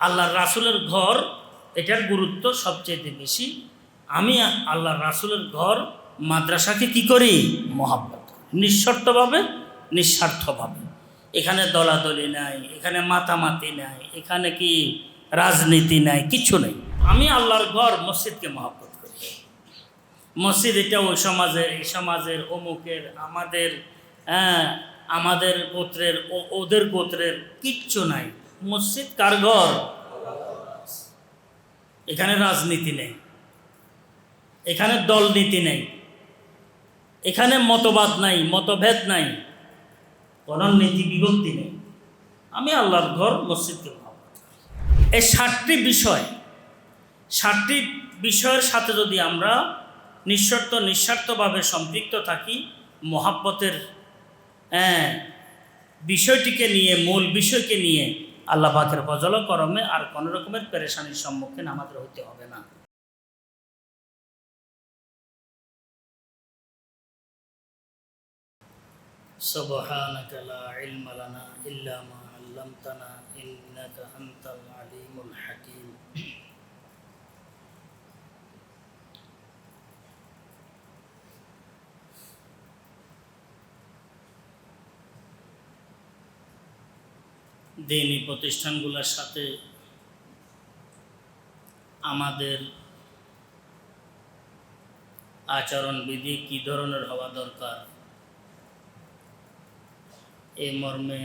আল্লাহর রাসুলের ঘর, এটার গুরুত্ব সবচেয়ে বেশি। আমি আল্লাহর রাসুলের ঘর মাদ্রাসাকে কি করি? মহাব্বত। নিঃশর্তভাবে, নিঃস্বার্থভাবে। এখানে দলাদলি নাই, এখানে মাতামাতি নাই, এখানে কি রাজনীতি নাই, কিছু নেই। আমি আল্লাহর ঘর, মসজিদকে মহাব্বত করি। মসজিদ এটা ওই সমাজের, এই সমাজের, অমুকের, আমাদের হ্যাঁ আমাদের গোত্রের ওদের গোত্রের, কিচ্ছু নাই। মসজিদ কার ঘর? এখানে রাজনীতি নেই। এখানে দলনীতি নেই। এখানে মতবাদ নাই, মতভেদ নাই কোনো নীতি বিভক্তি নেই। আমি আল্লাহর ঘর, মসজিদকে এই ষাটটি বিষয় ষাটটি বিষয়ের সাথে যদি আমরা নিঃশর্ত, নিঃস্বার্থভাবে সম্পৃক্ত থাকি, মহাব্বতের হ্যাঁ বিষয়টিকে নিয়ে, মূল বিষয়কে নিয়ে আল্লাহ পাকের ফজল করমে আর কোনো রকমের পেরেশানির সম্মুখীন আমাদের হতে হবে না سبحانك لا علم لنا إلا ما علمتنا إنك أنت العليم الحكيم দিনী প্রতিষ্ঠানগুলোর সাথে আমাদের আচরণবিধি কী ধরনের হওয়া দরকার? এই মর্মে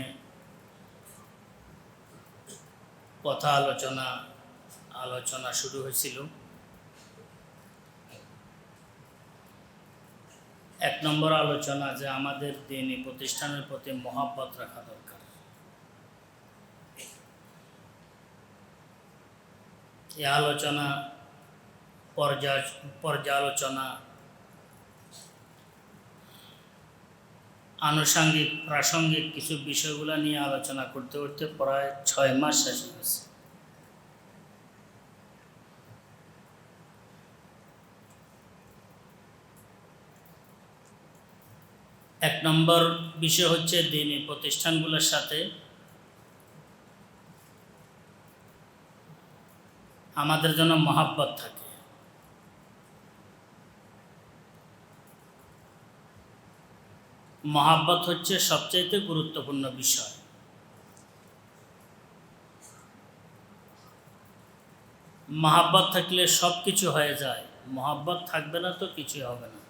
কথা আলোচনা আলোচনা শুরু হয়েছিল। এক নম্বর আলোচনা যে আমাদের দিনী প্রতিষ্ঠানের প্রতি মহাব্বত রাখা দরকার। এই আলোচনা পর্যালোচনা, আনুষঙ্গিক, প্রাসঙ্গিক কিছু বিষয়গুলো নিয়ে আলোচনা করতে করতে প্রায় ছয় মাস শেষ হয়ে গেছে। এক নম্বর বিষয় হচ্ছে দিনী প্রতিষ্ঠানগুলোর সাথে আমাদের জন্য মহাব্বত থাকে। মহাব্বত হচ্ছে সবচাইতে গুরুত্বপূর্ণ বিষয়। মহাব্বত থাকলে সব কিছু হয়ে যায়। মহাব্বত থাকবে না তো কিছুই হবে না।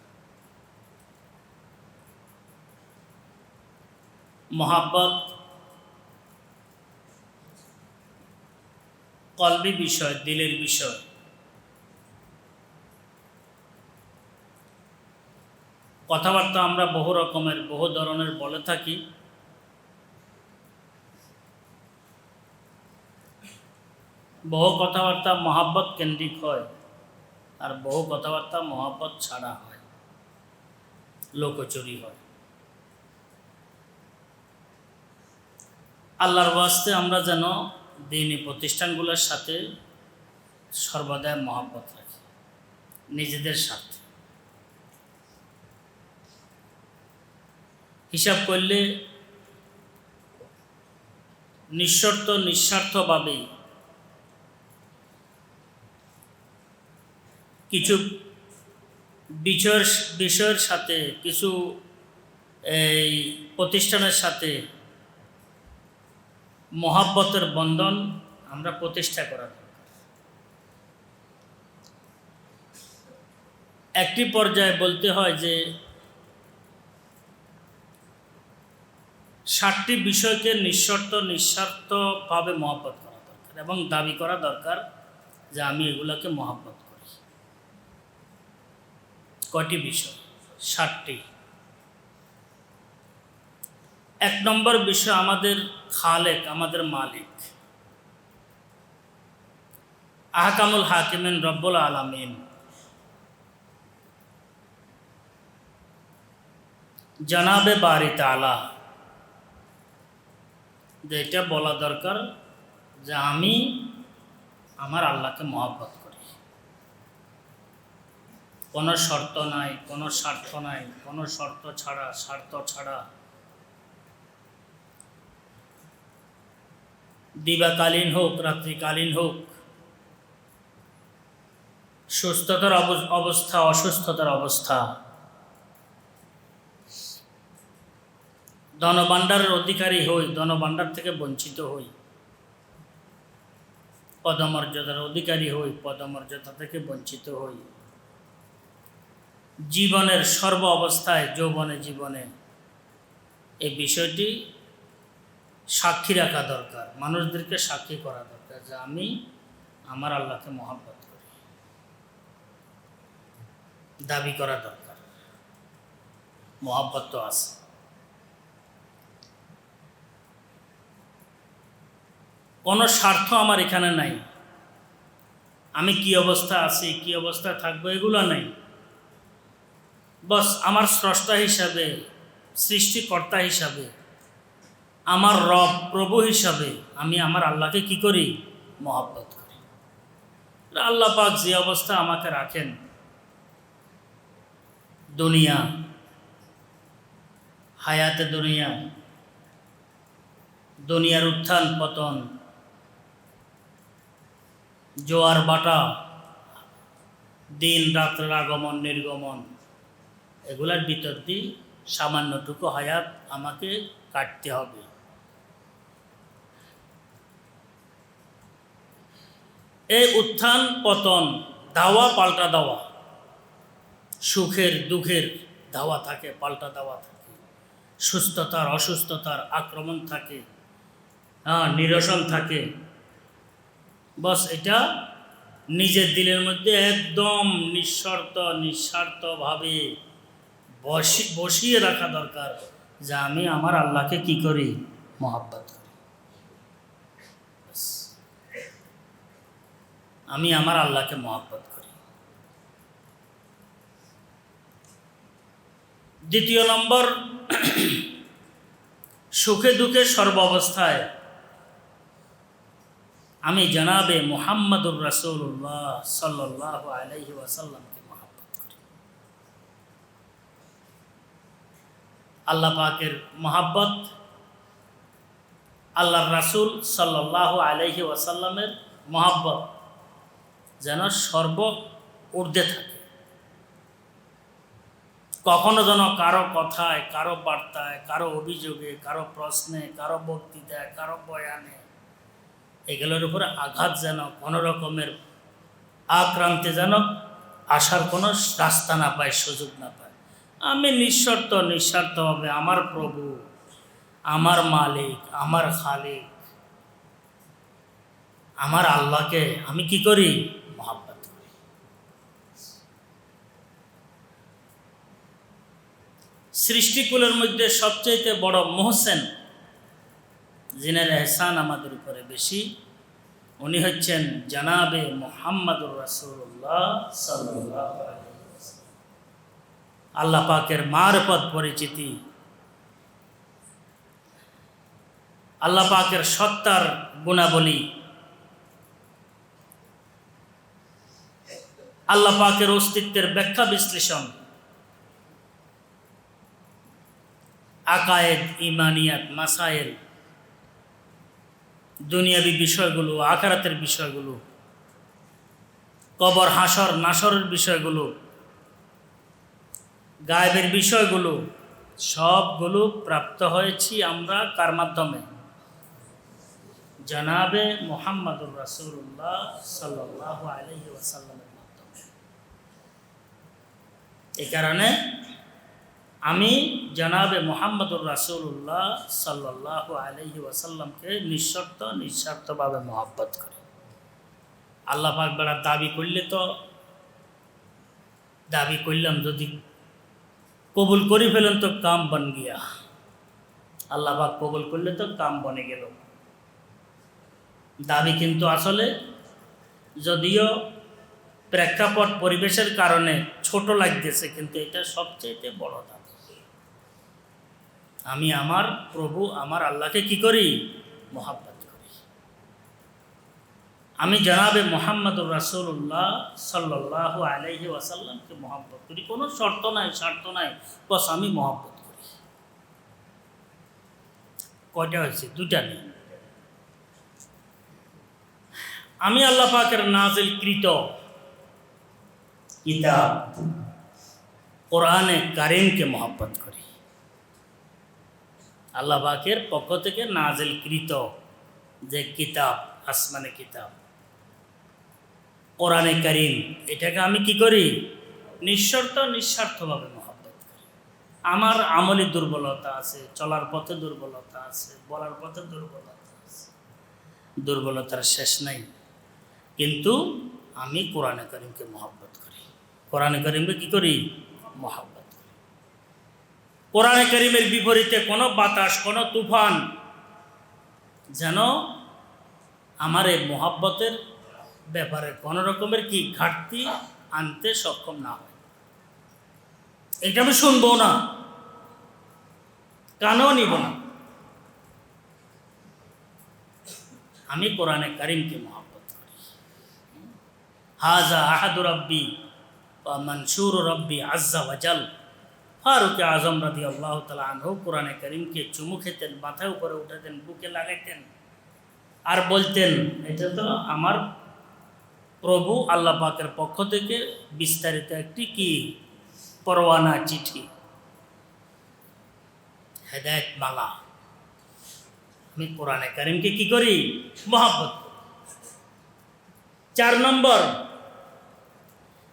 মহাব্বত কলবি বিষয়, দিলের বিষয়। কথাবার্তা আমরা বহু রকমের, বহু ধরনের বলে থাকি। বহু কথাবার্তা মহাব্বত কেন্দ্রিক হয় আর বহু কথাবার্তা মহাব্বত ছাড়া হয়। লোকচুরি হয়। আল্লাহর বাস্তে আমরা যেন দিনী প্রতিষ্ঠানগুলোর সাথে সর্বদাই মহাব্বত রাখি। নিজেদের স্বার্থে। হিসাব করলে নিঃশর্ত নিঃস্বার্থভাবে কিছু বিষয়ের বিষয়ের সাথে, কিছু এই প্রতিষ্ঠানের সাথে মহাব্বতের বন্ধন আমরা প্রতিষ্ঠা করা। একটি পর্যায়ে বলতে হয় যে ষাটটি বিষয়কে নিঃশর্ত, নিঃস্বার্থভাবে মহাব্বত করা দরকার এবং দাবি করা দরকার যে আমি এগুলোকে মহাব্বত করি। কয়টি বিষয়? ষাটটি এক নম্বর বিষয় আমাদের খালেক, আমাদের মালিক। আহকামুল হাকিমিন রব্বুল আলমিন জনাবে বারি তালা যে এটা বলা দরকার যে আমি আমার আল্লাহকে মহাব্বত করি। কোনো শর্ত নাই, কোনো স্বার্থ নাই, কোনো শর্ত ছাড়া, স্বার্থ ছাড়া দিবাকালীন হোক, রাত্রিকালীন হোক, সুস্থতার অব- অবস্থা, অসুস্থতার অবস্থা। ধনভাণ্ডারের অধিকারী হই, ধনভাণ্ডার থেকে বঞ্চিত হই। পদমর্যাদার অধিকারী হই, পদমর্যাদা থেকে বঞ্চিত হই। জীবনের সর্ব অবস্থায়, যৌবনে, জীবনে। এই বিষয়টি সাক্ষী রাখা দরকার, মানুষদেরকে সাক্ষী করা দরকার যে আমি আমার আল্লাহকে মহাব্বত করি। দাবি করা দরকার। মহাব্বত তো আছে। কোনো স্বার্থ আমার এখানে নাই। আমি কি অবস্থা আছি, কি অবস্থা থাকব, এগুলো নাই। বস, আমার স্রষ্টা হিসাবে, সৃষ্টিকর্তা হিসাবে আমার রব প্রভু হিসাবে আমি আমার আল্লাহকে কি করি? মহাব্বত করি। আল্লাহ পাক যে অবস্থা আমাকে রাখেন, দুনিয়া, হায়াতে দুনিয়া, দুনিয়ার উত্থান পতন, জোয়ার বাটা, দিন রাত্রের আগমন, নির্গমন, এগুলার ভিতর দিয়ে সামান্যটুকু হায়াত আমাকে কাটতে হবে। এই উত্থান পতন, দাওয়া পাল্টা দাওয়া। সুখের, দুঃখের দাওয়া থাকে, পাল্টা দাওয়া থাকে। সুস্থতার, অসুস্থতার আক্রমণ থাকে হ্যাঁ নিরসন থাকে। বস এটা নিজের দিলের মধ্যে একদম নিঃশর্ত, নিঃস্বার্থভাবে বসি, বসিয়ে রাখা দরকার যে আমি আমার আল্লাহকে কি করি? মহাব্বত করি ব্যাস। আমি আমার আল্লাহকে মহাব্বত করি। দ্বিতীয় নম্বর, সুখে দুঃখে সর্ব অবস্থায় আমি জানাবে মোহাম্মদুর রাসৌল্লাহ সাল্লাহ আলাইহি ওয়াসাল্লামকে মহাব্বত করি। আল্লাহ পাকের মহাব্বত, আল্লাহর রাসূল সাল্লাহ আলাইহি ওয়াসাল্লামের মহাব্বত যেন সর্ব ঊর্ধ্বে থাকে। কখনো যেন কারও কথায়, কারও বার্তায়, কারও অভিযোগে, কারও প্রশ্নে, কারও বক্তৃতায়, কারও বয়ানে এগুলোর উপরে আঘাত যেন কোনো রকমের আক্রান্তে যেন আসার কোনো রাস্তা না পায়, সুযোগ না পায়। আমি নিঃশর্ত, নিঃস্বার্থভাবে আমার প্রভু, আমার মালিক, আমার খালিক, আমার আল্লাহকে আমি কি করি? মহাব্বত করি। সৃষ্টিকুলের মধ্যে সবচাইতে বড় মোহসেন জিনের এহসান আমাদের উপরে বেশি। উনি হচ্ছেন জানাবে মোহাম্মদুর রাসুল্লাহ সাল্লাহ আল্লাহ পাকের মারপদ পরিচিতি। আল্লাহ পাকের সত্তার গুণাবলী। আল্লাহ পাকের অস্তিত্বের ব্যাখ্যা বিশ্লেষণ। আকায়েদ, ইমানিয়াত, মাসায়েল, দুনিয়াবি বিষয়গুলো, আখারাতের বিষয়গুলো, কবর, হাসর, নাসরের বিষয়গুলো, গায়েবের বিষয়গুলো, সবগুলো প্রাপ্ত হয়েছি আমরা কার মাধ্যমে? জানাবে মোহাম্মদুর রাসুল্লাহ সাল্লাহ আলহি এই কারণে আমি জানাবে মোহাম্মদুর রাসুল্লাহ সাল্লাহ আলহি ওয়াসাল্লামকে নিঃশর্ত, নিঃস্বার্থভাবে মহাব্বত করি। আল্লাহ পাক দাবি করলে তো, দাবি করলাম যদি কবুল করে ফেলেন তো কাম বন গিয়া। আল্লাহ পাক কবুল করলে তো কাম বনে গেল। দাবি কিন্তু আসলে যদিও প্রেক্ষাপট পরিবেশের কারণে ছোট লাগতেছে, কিন্তু এটা সবচেয়ে বড় দাবি আমি আমার প্রভু, আমার আল্লাহকে কি করি? মহাব্বত করি। আমি জানাবে মোহাম্মদুর রাসুল্লাহ সাল্লাহ আলাইহি ওয়াসাল্লামকে মহাব্বত করি। কোনো শর্ত নাই শর্ত নাই, বস আমি মহাব্বত করি। কয়টা হয়েছে? দুটা নেই আমি আল্লাহ পাকের নাজিল কৃত কিতাব কোরআনে কারিমকে মহব্বত করি আল্লাহ পাকের পক্ষ থেকে নাজিল কৃত যে কিতাব আসমানে কিতাব কোরআনে কারিম এটাকে আমি কি করি নিঃশর্ত নিঃস্বার্থভাবে মহব্বত করি আমার আমলে দুর্বলতা আছে, চলার পথে দুর্বলতা আছে, বলার পথে দুর্বলতা আছে। দুর্বলতার শেষ নাই। কিন্তু আমি কোরআনে করিমকে মহব্বত করি। কোরআনে করিমকে কি করি? মহব্বত করি। কোরআনে করিমের বিপরীতে কোনো বাতাস, কোনো তুফান যেন আমার এই মহাব্বতের ব্যাপারে কোনো রকমের কি ঘাটতি আনতে সক্ষম না হয়। এটা আমি শুনব না, কানও নিব না। আমি কোরআনে কারিমকে মহাব্বত করি। হাজা আহাদু রব্বি বা মনসুর রব্বি আজ্জা ওয়াজাল ফারুক আজম রাদি আল্লাহ তালা আনহু কোরআনে করিমকে চুমু খেতেন মাথায় উপরে উঠাতেন, বুকে লাগাইতেন আর বলতেন, এটা তো আমার প্রভু আল্লাহ পাকের পক্ষ থেকে বিস্তারিত একটি কি? পরোয়ানা চিঠি। হেদায়ত মালা। আমি কোরআনে কারিমকে কি করি? মহাব্বত চার নম্বর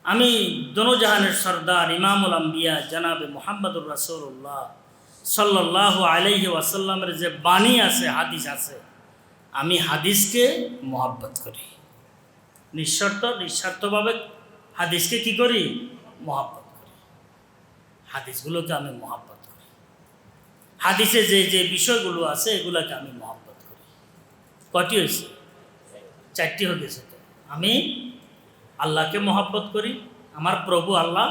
আমি দনোজাহানের সর্দার ইমামুল আম্বিয়া জানাবে মোহাম্মদুর রাসৌল্লাহ সাল্লাহ আলাইহি ওয়াসাল্লামের যে বাণী আছে, হাদিস আছে, আমি হাদিসকে মহাব্বত করি। নিঃস্বার্থ নিঃস্বার্থভাবে হাদিসকে কি করি? মহাব্বত করি। হাদিসগুলোকে আমি মহাব্বত করি। হাদিসে যে যে বিষয়গুলো আছে, এগুলোকে আমি মহাব্বত করি। কটি হয়েছে? চারটি হয়ে গেছে তো। আমি আল্লাহকে মহাব্বত করি, আমার প্রভু আল্লাহ,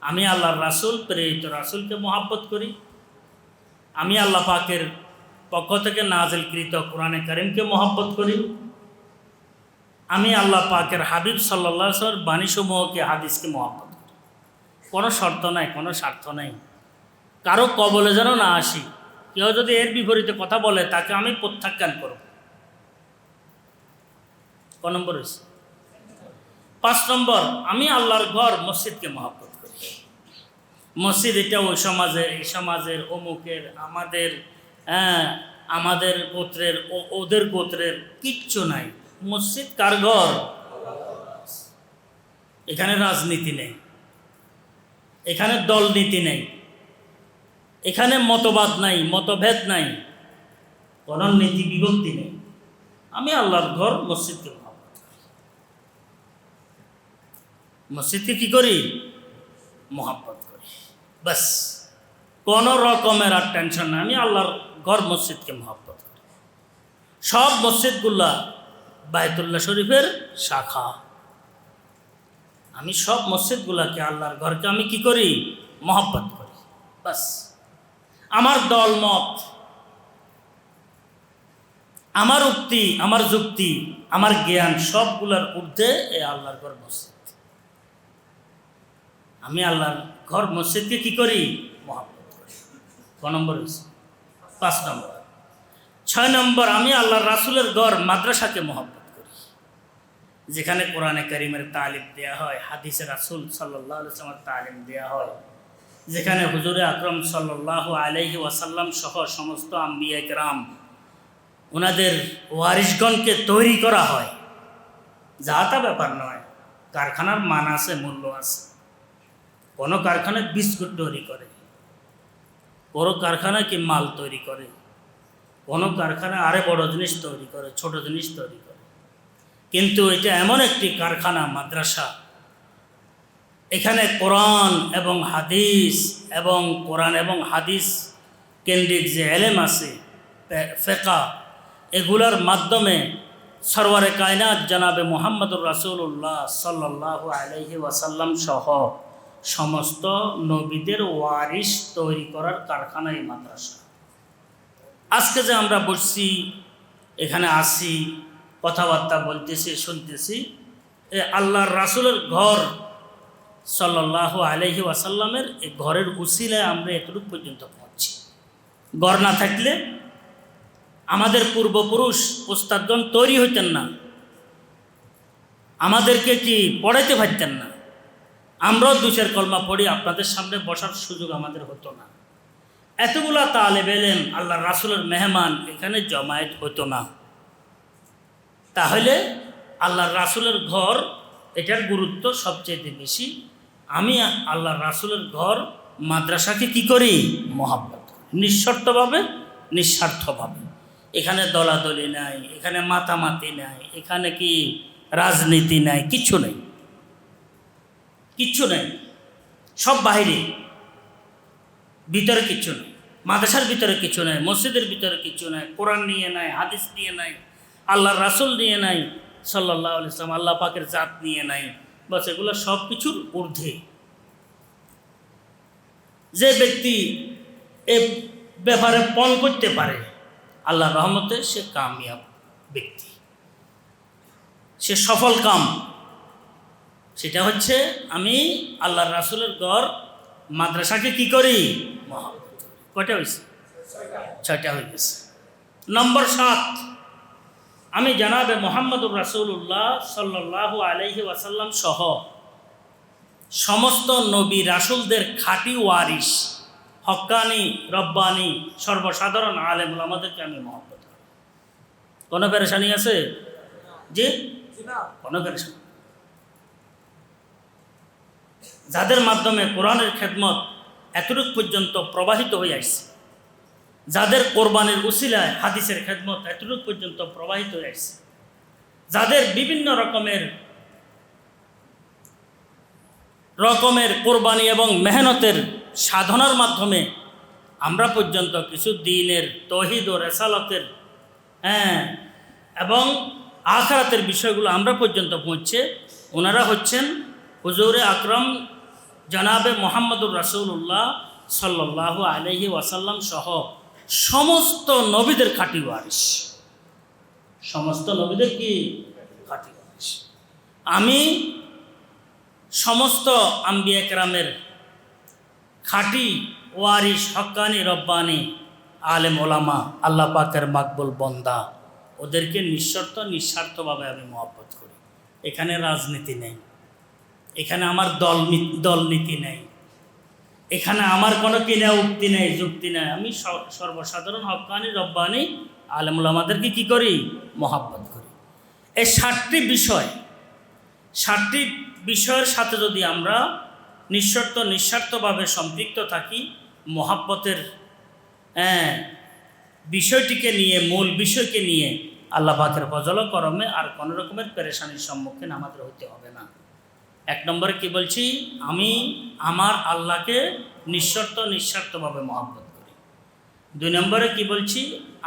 আমি আল্লাহর রাসুল, প্রেরিত রাসুলকে মহাব্বত করি। আমি আল্লাহ পাকের পক্ষ থেকে নাজিলকৃত কোরআনে করিমকে মহব্বত করি। আমি আল্লাহ পাকের হাবিব সাল্লা সাল বাণীসমূহকে, হাদিসকে মহব্বত করি। কোনো শর্ত নাই, কোনো স্বার্থ নাই। কারও কবলে যেন না আসি, কেউ যদি এর বিপরীতে কথা বলে, তাকে আমি প্রত্যাখ্যান করব। ক নম্বর হয়েছে পাঁচ নম্বর, আমি আল্লাহর ঘর, মসজিদকে মহব্বত করি। মসজিদ এটা ওই সমাজের, এই সমাজের অমুকের, আমাদের হ্যাঁ আমাদের গোত্রের ওদের গোত্রের কিচ্ছু নাই। মসজিদ কার ঘর? এখানে রাজনীতি নেই। এখানে দলনীতি নেই। এখানে মতবাদ নাই, মতভেদ নাই। কোনো নীতি বিভক্তি নেই। আমি আল্লাহর ঘর, মসজিদকে মহব্বত করি মসজিদকে কি করি? মহাব্বত করি। বাস, কোনো রকমের আর টেনশন নাই। আমি আল্লাহর ঘর মসজিদকে মহাব্বত করি। সব মসজিদগুলা বায়তুল্লাহ শরীফের শাখা। আমি সব মসজিদগুলাকে আল্লাহর ঘরকে আমি কি করি? মহব্বত করি। বাস, আমার দল মত, আমার উক্তি, আমার যুক্তি, আমার জ্ঞান সবগুলার ঊর্ধ্বে এই আল্লাহর ঘর মসজিদ। আমি আল্লাহর ঘর মসজিদকে কি করি? মহাব্বত করি। ক নম্বর হয়েছে পাঁচ নম্বর। ছয় নম্বর, আমি আল্লাহর রাসুলের ঘর মাদ্রাসাকে মহব্বত করি। যেখানে কোরআনে করিমের তালিম দেয়া হয় হাদিসের রাসুল সাল্লাহ আলসালামের তালিম দেয়া হয়, যেখানে হুজুরে আকরম সাল্লাহ আলহি ওয়াসাল্লাম সহ সমস্ত আম্বিয়া রাম ওনাদের ওয়ারিশগণকে তৈরি করা হয়। যাহাতা ব্যাপার নয়, কারখানার মান আছে, মূল্য আছে। কোনো কারখানায় বিস্কুট তৈরি করে কোনো কারখানায় কি মাল তৈরি করে কোনো কারখানায় আরে বড় জিনিস তৈরি করে, ছোট জিনিস তৈরি করে। কিন্তু এটা এমন একটি কারখানা, মাদ্রাসা, এখানে কোরআন এবং হাদিস এবং কোরআন এবং হাদিস কেন্দ্রিক যে এলেম আছে ফেকা, এগুলার মাধ্যমে সরওয়ারে কায়নাত জানাবে মোহাম্মদুর রাসুল্লাহ সাল্লাহ আলহি ওয়াসাল্লাম সহ সমস্ত নবীদের ওয়ারিশ তৈরি করার কারখানা এই মাদ্রাসা। আজকে যে আমরা বসছি, এখানে আসি, কথাবার্তা বলতেছি, শুনতেছি, এ আল্লাহর রাসুলের ঘর সাল্লাহ আলহি ওয়াসাল্লামের এই ঘরের উসিলায় আমরা এতটুকু পর্যন্ত পৌঁছি। ঘর না থাকলে আমাদের পূর্বপুরুষ ওস্তাদগণ তৈরি হইতেন না। আমাদেরকে কি পড়াইতে পারতেন না? আমরাও দুশের কলমা পড়ি, আপনাদের সামনে বসার সুযোগ আমাদের হতো না। এতগুলা তালে বেলেন আল্লাহ রাসুলের মেহমান, এখানে জমায়েত হতো না। তাহলে আল্লাহ রাসুলের ঘর, এটার গুরুত্ব সবচেয়ে বেশি। আমি আল্লাহ রাসুলের ঘর, মাদ্রাসাকে কি করি? মহাব্বত। নিঃশর্তভাবে, নিঃস্বার্থভাবে। এখানে দলাদলি নাই, এখানে মাতামাতি নাই, এখানে কি রাজনীতি নাই, কিছু নেই। কিচ্ছু নেই। সব বাইরে ভিতরে কিচ্ছু নেই। মাদ্রাসার ভিতরে কিছু নাই। মসজিদের ভিতরে কিছু নাই। কোরআন নিয়ে নাই, হাদিস নিয়ে নাই, আল্লাহর রাসুল নিয়ে নাই সাল্লাহ ইসলাম আল্লাহ পাকের জাত নিয়ে নাই। বাস এগুলো সব কিছুর ঊর্ধ্বে। যে ব্যক্তি এ ব্যাপারে পণ করতে পারে আল্লাহ রহমতে সে কামিয়াব ব্যক্তি। সে সফল কাম। সেটা হচ্ছে আমি আল্লাহ রাসুলের গড় মাদ্রাসাকে কি করি। কয়টা হয়েছে ছয়টা হয়ে গেছে। নম্বর সাত, আমি জানাবে মোহাম্মদুর রাসুল্লাহ সাল্লাহ আলহি ওয়াসাল্লাম সহ সমস্ত নবী রাসুলদের খাঁটি ওয়ারিস হক্কানি রব্বানি, সর্বসাধারণ আলেমুল আমাদেরকে আমি করি। কোনো পেরেশানি আছে? যে কোনো পেরেশানি। যাদের মাধ্যমে কোরআনের খেদমত এতটুক পর্যন্ত প্রবাহিত হয়ে আসছে, যাদের কোরবানির উসিলায় হাদিসের খেদমত এতটুক পর্যন্ত প্রবাহিত হয়ে আসছে, যাদের বিভিন্ন রকমের রকমের কোরবানি এবং মেহনতের সাধনার মাধ্যমে আমরা পর্যন্ত কিছু দিনের তহিদ ও রেসালতের হ্যাঁ এবং আখরাতের বিষয়গুলো আমরা পর্যন্ত পৌঁছে, ওনারা হচ্ছেন হুজুরে আকরম জনাবে মোহাম্মদুর রাসুল্লাহ সাল্লাহ আলহি ওয়াসাল্লাম সহ সমস্ত নবীদের খাঁটি ওয়ারিস সমস্ত নবীদের কি? খাঁটি ওয়ারিস আমি সমস্ত আম্বিয়া কেরামের খাঁটি ওয়ারিস হক্কানি রব্বানি, আলেম ওলামা, আল্লাহ পাকের মাকবুল বন্দা, ওদেরকে নিঃশর্ত, নিঃস্বার্থভাবে আমি মহব্বত করি। এখানে রাজনীতি নেই। এখানে আমার দল নি- দল নীতি নেই। এখানে আমার কোনো কিনা উক্তি নেই, যুক্তি নেই। আমি সর্বসাধারণ হক্কানি রব্বানি, আলেমুল আমাদেরকে কি করি? মহাব্বত করি। এই ষাটটি বিষয় ষাটটি বিষয়ের সাথে যদি আমরা নিঃশর্ত, নিঃস্বার্থভাবে সম্পৃক্ত থাকি, মহাব্বতের হ্যাঁ বিষয়টিকে নিয়ে, মূল বিষয়কে নিয়ে আল্লাহ পাকের ফজল করমে আর কোনো রকমের পেরেশানির সম্মুখীন আমাদের হতে হবে না। এক নম্বরে কি বলছি? আমি আমার আল্লাহকে নিঃশর্ত, নিঃস্বার্থভাবে মহাব্বত করি। দুই নম্বরে কি বলছি?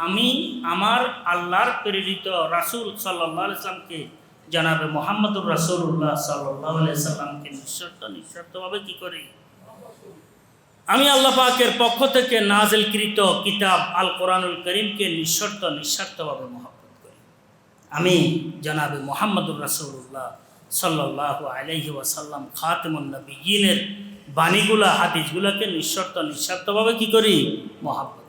আমি আমার আল্লাহর প্রেরিত রাসূল সাল্লাহ ইসলামকে জানাবে মোহাম্মদুর রাসূলুল্লাহ সাল্লাহ সাল্লামকে নিঃশর্ত, নিঃস্বার্থভাবে কি করি? আমি আল্লাহ পাকের পক্ষ থেকে নাজেলকৃত কিতাব আল কোরআনুল করিমকে নিঃশর্ত, নিঃস্বার্থভাবে মহাব্বত করি। আমি জানাবে মোহাম্মদুর রাসূলুল্লাহ সাল্লাহ আলহি ওয়াসাল্লাম খাতেমুন নবীনের বাণীগুলা, হাদিসগুলোকে নিঃশর্ত নিঃস্বার্থভাবে কি করি? মহাব্বত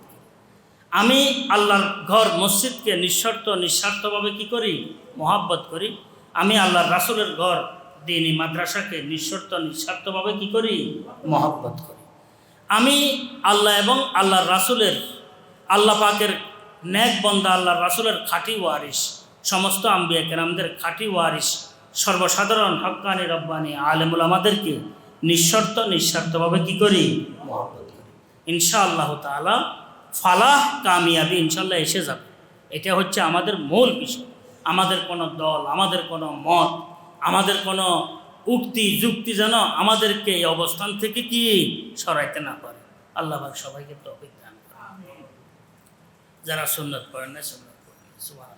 আমি আল্লাহর ঘর, মসজিদকে নিঃশর্ত, নিঃস্বার্থভাবে কি করি? মহাব্বত করি। আমি আল্লাহর রাসুলের ঘর, দিনী মাদ্রাসাকে নিঃশর্ত, নিঃস্বার্থভাবে কি করি? মহাব্বত করি। আমি আল্লাহ এবং আল্লাহর রাসূলের, আল্লাহ পাকের ন্যাক বন্দা, আল্লাহর রাসুলের খাঁটি ওয়ারিস সমস্ত আম্বিয়া কেরামদের খাঁটি ওয়ারিস সর্বসাধারণ হকানি রব্বানি আলেমুল আমাদেরকে নিঃশর্ত নিঃস্বার্থভাবে কি করি? মহব্বত করি। ইনশাআল্লাহ তাআলা ফালাহ কামিয়াবি ইনশাল্লাহ এসে যাবে। এটা হচ্ছে আমাদের মূল বিষয়। আমাদের কোনো দল আমাদের কোনো মত আমাদের কোনো উক্তি যুক্তি যেন আমাদেরকে এই অবস্থান থেকে কি সরাইতে না পারে। আল্লাহ সবাইকে তো অভিজ্ঞান যারা সুন্নত করেন না সুন্নত করেন